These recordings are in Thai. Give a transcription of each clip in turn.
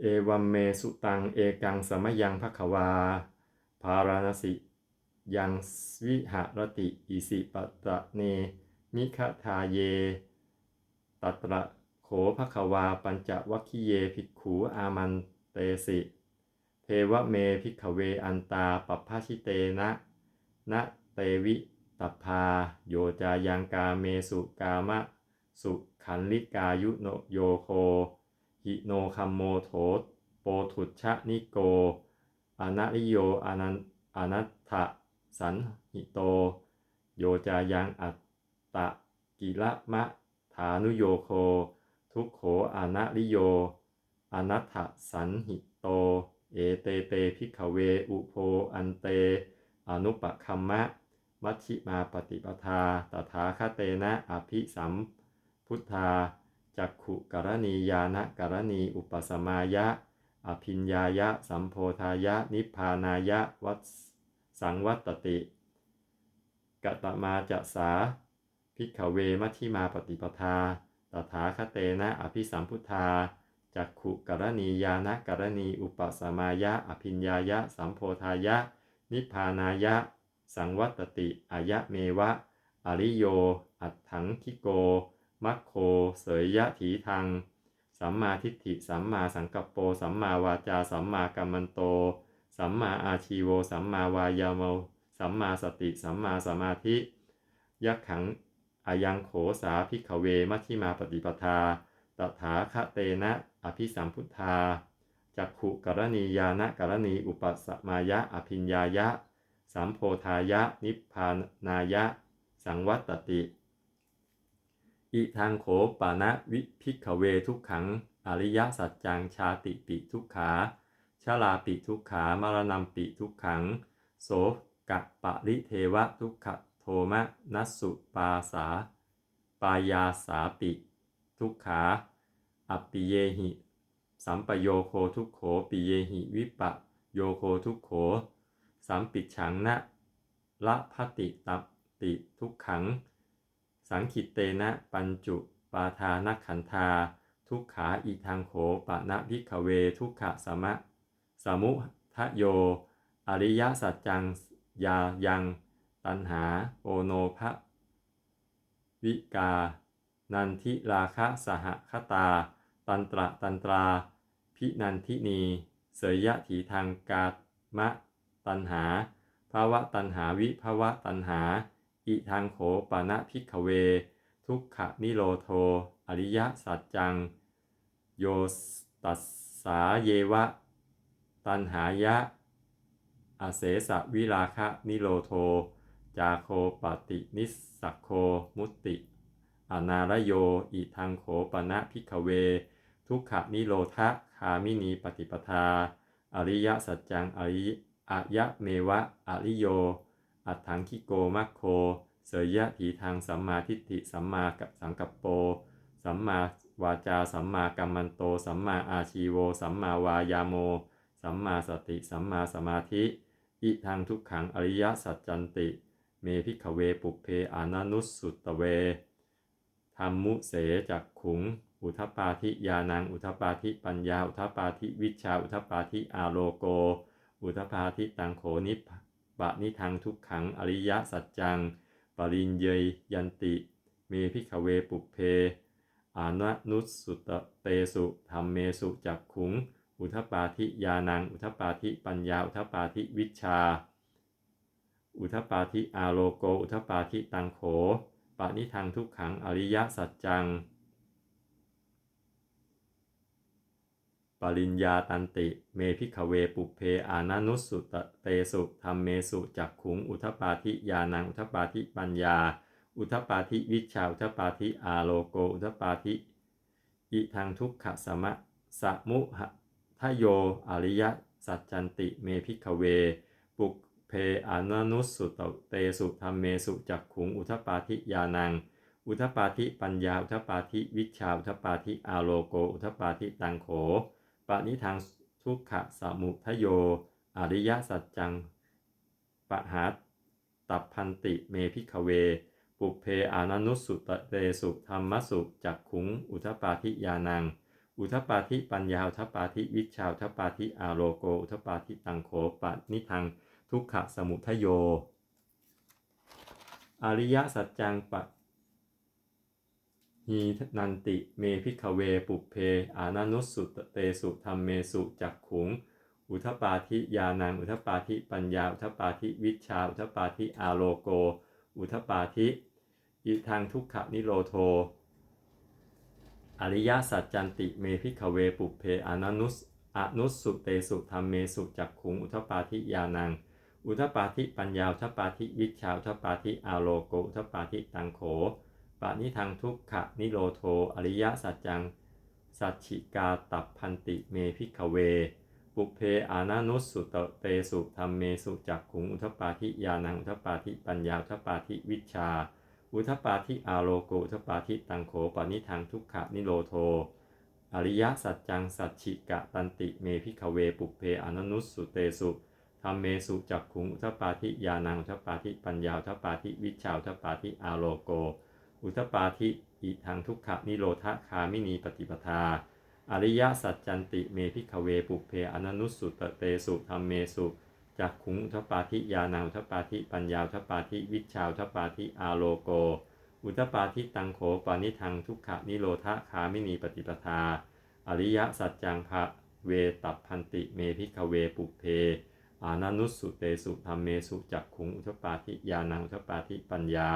เอวัมเมสุตังเอกังสมยังภควา ภารณสิ ยังวิหรติอิสิปตะเน มิคทาเย ตัตระโขภควาปัญจวัคคิเยภิกขูอามันเตสิ เทวเมภิกขเวอันตาปปภาชิเตนะนะเตวิตัพพาโยจายังกาเมสุกามะ สุขันลิกายุโนโยโค หิโนคัมโมโถโปถุชะนิโกอนาริโยอนันอนัตถะสันหิโต โยจายังอัตตะกิละมะฐานุโยโค ทุกโขอนาริโยอนัตถะสันหิโต เอเตเตพิกเวอุโพอันเต อนุปคัมมะมัชชิมาปฏิปทาตถาคเตนะอภิสัมพุทธา จักขุกรณียานะกรณีอุปสมายะ อภิญญายะ สัมโพธายะ นิพพานายะวัดสังวัตติกตมาจะสาพิกขเวมัชชิมาปฏิปทา ตถาคเตนะอภิสัมพุทธา จักขุกรณียานะกรณีอุปสมายะ อภิญญายะ สัมโพธายะ นิพพานายะ สังวัตติอายะเมวะ อริโย อัตถังคิโก มัคโค เสยยะถีทังสัมมาทิฏฐิ สัมมาสังกัปโป สัมมาวาจา สัมมากัมมันโต สัมมาอาชีโว สัมมาวายาโมสัมมาสติ สัมมาสมาธิ ยักขังอายังโขสาพิกเว มัชฌิมาปฏิปทา ตถาคเตนะ อภิสัมพุทธา จักขุกรณียานะกรณี อุปสมายะ อภิญญายะ สัมโพธายะ นิพพานายะ สังวัตติ อิทางโขปานะวิพิกเวทุกขัง อริยสัจจังชาติปิทุกขาชาลาปิทุกขามรณัมปิทุกขัง โสกะปะริเทวะทุกขโทมะนัสสุปาสา ปายาสาปิ ทุกขาอัปปิเยหิ สัมปโยโคทุกโขปิเยหิวิปะโยโคทุกโข สัมปิดฉังนะละพติตัปติทุกขัง สังขิตเตนะปัญจุปาทานขันธา ทุกขาอีทางโขปะนะพิกเวทุกขะสมะ สมุทะโย อริยสัจจังยายัง ตันหาโอโนภะวิกา นันทิราคะสหคตา ตันตระตันตรา พินันทินี เสยยะถีทางกามะ ตันหาภาวะตันหาวิภาวะตันหา อิทางโขปานะพิกเว ทุกขนิโรโท อริยสัจจัง โยตัสสาเยวะ ตันหายะ อเสสะวิราคะนิโรโท จาโคปตินิสสักโคมุตติ อนารโยอิทังโขปะนะพิกเว ทุกขนิโรธะคามินีปฏิปทา อริยสัจจังอริอายะเมวะ อริโย อัตถังคิโกมัคโค เสยยะถีทางสัมมาทิฏฐิสัมมากับสังกัปโป สัมมาวาจา สัมมากัมมันโต สัมมาอาชีโว สัมมาวายาโม สัมมาสติ สัมมาสมาธิ อิทางทุกขังอริยสัจจันติ เมพิขเวปุเพอานานุสสุตเวธรรมุเสจักขุง อุทปาธิยานัง อุทปาธิปัญญา อุทปาธิวิชา อุทปาธิอาโลโก อุทปปาธิตังโขนิพ ปะนิทางทุกขังอริยสัจจัง ปริญเยยยันติ เมพิขเวปุเพ อานะนุสสุตเตสุธรรมเมสุจักขุง อุทปาธิยานัง อุทปาธิปัญญา อุทปาธิวิชา อุทปาธิอาโลโก อุทปาธิตังโข ปะนิทางทุกขังอริยสัจจัง ริญญาตันติ เมพิขเวปุเพอานานุสุตเตสุธรรมเมสุจักขุง อุทปาธิยานัง อุทปาธิปัญญา อุทปาธิวิชา อุทปาธิอาโลโก อุทปาธิอิทางทุกขสมะสมุหทโย อริยสัจจันติ เมพิขเว ปุเพอานานุสุตเตสุธรรมเมสุจักขุง อุทปาธิยานังอุทปาธิปัญญา อุทปาธิวิชา อุทปาธิอาโลโก อุทปปาธิตังโข ปณิทางทุกขะสมุทโย อริยสัจจัง ปหาตับพันติเมพิขเว ปุเพอานานุสุตเตสุธรรมสุจักขุง อุทปปาธิยานัง อุทปปาธิปัญญาอุทปปาธิวิชาอุทปปาธิอาโลโก อุทปปาธิตังโขปะนิทังทุกขะสมุทโย อริยสัจจังปะ หีนันติเมพิกเวปุเพ อานานุสุตเตสุธรรมเมสุจักขุง อุทปาธิยานัง อุทปาธิปัญญา อุทปาธิวิชา อุทปาธิอาโลโก อุทปาธิอิทังทุกขนิโรโท อริยสัจจันติเมพิกเวปุเพ อานานุสอนุสุเตสุธรรมเมสุจักขุง อุทปาธิยานัง อุทปาธิปัญญา อุทปาธิวิชชาอุทปาธิอาโลโก อุทปาธิตังโข ปานิทังทุกขะนิโรโทอริยสัจจัง สัจฉิกาตับพันติเมพิกเว ปุเพอานานุสุตเตสุธรรมเมสุจักขุงอุทปาธิยานังอุทปาธิปัญญาอุทปาธิวิชา อุทปาธิอาโลโกอุทปาธิตังโขปานิทังทุกขะนิโรโทอริยสัจจังสัจฉิกะตันติเมพิกเว ปุเพอานานุสุเตสุธรรมเมสุจักขุงอุทปาธิยานังอุทปาธิปัญญาอุทปาธิวิชชาอุทปาธิอาโลโก อุทปาธิอิทังทุกขนิโรธคามินีปฏิปทา อริยสัจจันติเมพิกเวปุเพอนันุสสุตเตสุธรรมเมสุจักขุงอุทปาธิยานังอุทปาธิปัญญาอุทปาธิวิชาอุทปาธิอาโลโก อุทปาธิตังโขปานิทังทุกขนิโรธคามินีปฏิปทา อริยสัจจังภะเวตับพันติเมพิกเวปุเพอานานุสสุเตสุธรรมเมสุจักขุงอุทปาธิยานังอุทปาธิปัญญา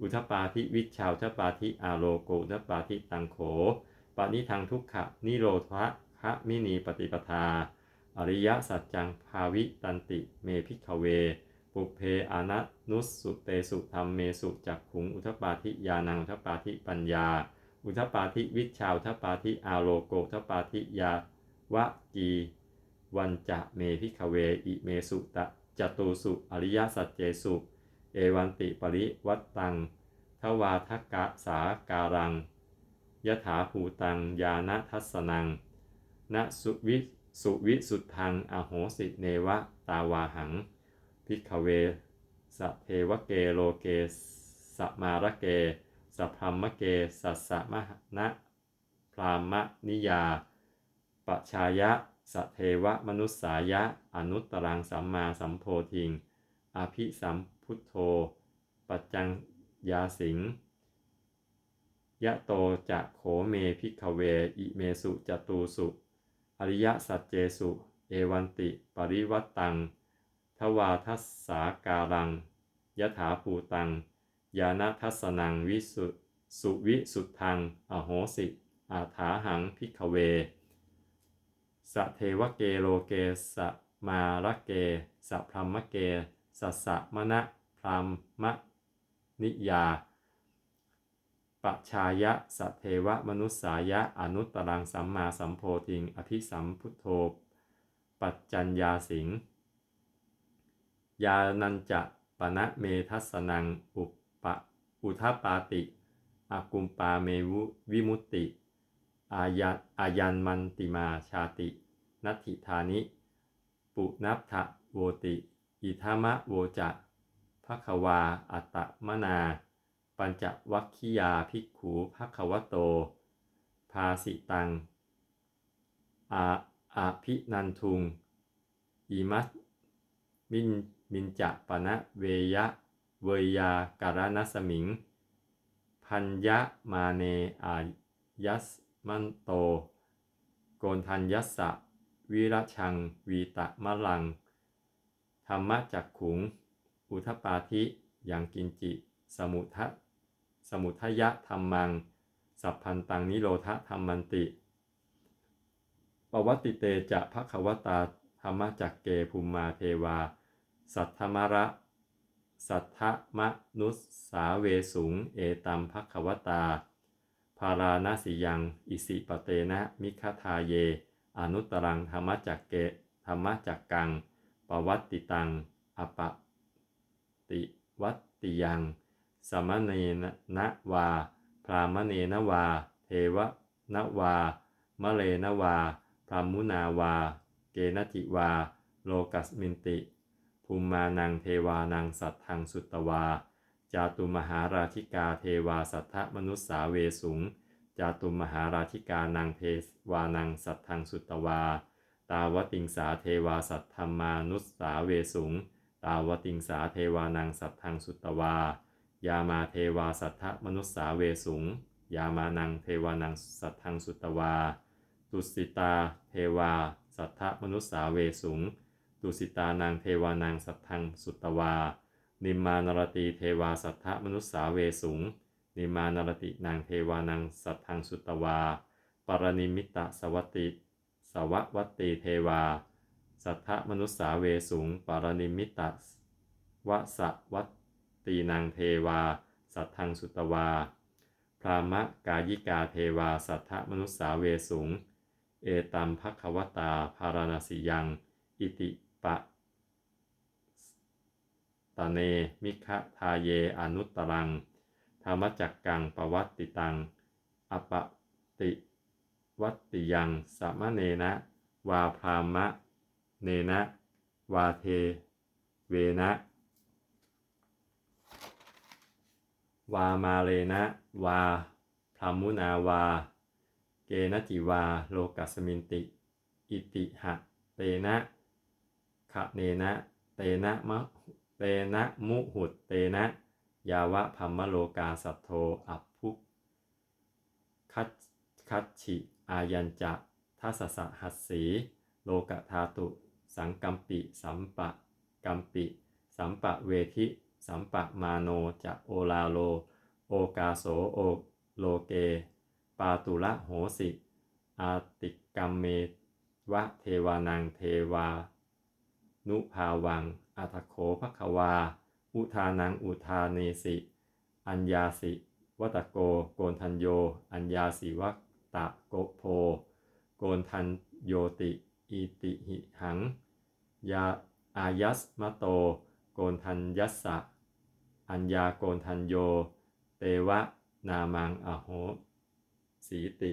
อุทปาธิวิชชาอุทปาธิอาโลโกอุทปาธิตังโขปณิทังทุกขะนิโรธะคะมินีปฏิปทา อริยสัจจังภาวิตันติเมพิกเว ปุเพอนะนุสสุเตสุธรรมเมสุจักขุงอุทปาธิยานังอุทปาธิปัญญา อุทปาธิวิชชาอุทปาธิอาโลโกอุทปาธิยาวะกีวันจะเมพิกเว อิเมสุตะจตุสุอริยสัจเจสุ เอวันติปริวัตตัง ทวาทกะสาการัง ยถาภูตัง ยานะทัสนังณสุวิสุวิสุทธัง อโหสิเนวะ ตาวาหัง พิกเวสเทวเกโลเกสมารเกสพรมเกสัสสะมะนะพรามนิยาปชายะสเทวมนุสสายะ อนุตตรังสัมมาสัมโพธิง อภิสัม พุทโธ ปัจจังยาสิง ยะโตจะโขเมพิกเว อิเมสุจตูสุ อริยสัจเจสุ เอวันติ ปริวัตตัง ทวาทัสสาการัง ยถาภูตัง ยานาทัสนังวิสุสุวิสุทธัง อโหสิ อาถาหังพิกเวสะเทวเกโลเกสะมาระเกสะพรหมเก สัสะมณะพรามมะนิยาปชายะสะเทวมนุสสายะอนุตตรังสัมมาสัมโพธิง อภิสัมพุทโธปัจจัญญาสิง ยานันจะปณะเมทัสนัง อุปปะอุทปาติอากุมปาเมวุวิมุตติ อายัอายันมันติมาชาติ นัตถิธานิ ปุนับทะโวติ อิทามะโวจะภควา อัตมนา ปัญจวัคคียาภิกขูภควโต ภาสิตังอาอาภินันทุง อิมัสมินมินจะปณะเวยะ เวยาการนัสมิง พัญญะมาเนอายัสมันโต โกนทัญยัสสะวิรชัง วีตะมะลัง ธรรมจักขุง อุทปาธิยังกินจิ สมุทะสมุทยะธรรมัง สัพพันตังนิโรธธรรมันติปวัตติเตจะภควตาธรรมจักเกภูมิมาเทวา สัทธมระ สัทธมนุสสาเวสุง เอตัมภควตาภาราณสิยัง อิสิปเตนะมิคทาเย อนุตตรังธรรมจักเกธรรมจักกัง ปวัตติตังอปะติวัตติยัง สมณเนนะวา พรามเนนวา เทวนะวา มะเลนวา พรหมุนาวา เกณติวา โลกัสมินติ ภูมิมานังเทวานังสัตทังสุตวา จาตุมหาราชิกาเทวาสัทธมนุสสาเวสุงเจาตุมมหาราชิกานังเทวานังสัตทังสุตวา ตาวติงสาเทวาสัทธรรมานุสสาเวสุง ตาวติงสาเทวานังสัทธังสุตวา ยามาเทวาสัทธมนุสสาเวสุง ยามานังเทวานังสัทธังสุตวา ตุสิตาเทวาสัทธมนุสสาเวสุง ตุสิตานังเทวานังสัทธังสุตวา นิมมานรตีเทวาสัทธมนุสสาเวสุง นิมมานรตินางเทวานังสัทธังสุตวา ปรณิมิตะสวัตติ วะวัตตีเทวา สัทธมนุสสาเวสุงปารณิมิตะวะสวัตตีนางเทวา สัทธังสุตวา พรามะกายิกาเทวา สัทธมนุสสาเวสุงเอตัมภควตา ภารณสิยัง อิติปะตะเน มิคะทาเย อนุตตรัง ธรรมจักกังปวัตติตัง อปติ วัตติยังสมะเนนะ วาพรามะ เนนะ วาเท เวนะ วามาเลนะ วาพรามุนาวา เกณจิวา โลกัสมินติ อิติหะ เตนะขะเนนะ เตนะมะ เตนะมุหุตเตนะ ยาวะพัมมโลกาสัทโทอัพพุคัจคัจฉิ อายัญจะทัสสะหัสสีโลกธาตุ สังกัมปิ สัมปะกัมปิ สัมปะเวทิ สัมปะมาโนจะโอลาโล โอกาโสโอโลเก ปาตุละโหสิ อาติกัมเมวะเทวานังเทวา นุภาวัง อัตโขภควา อุทานังอุทาเนสิ อัญญาสิวัตโกโกนทันโย อัญญาสิวั ตะโกโพ โกนทันโยติอิติหิหัง ยาอายัสมะโต โกนทันยัสสะ อัญญาโกนทันโย เตวะนามังอโหสีติ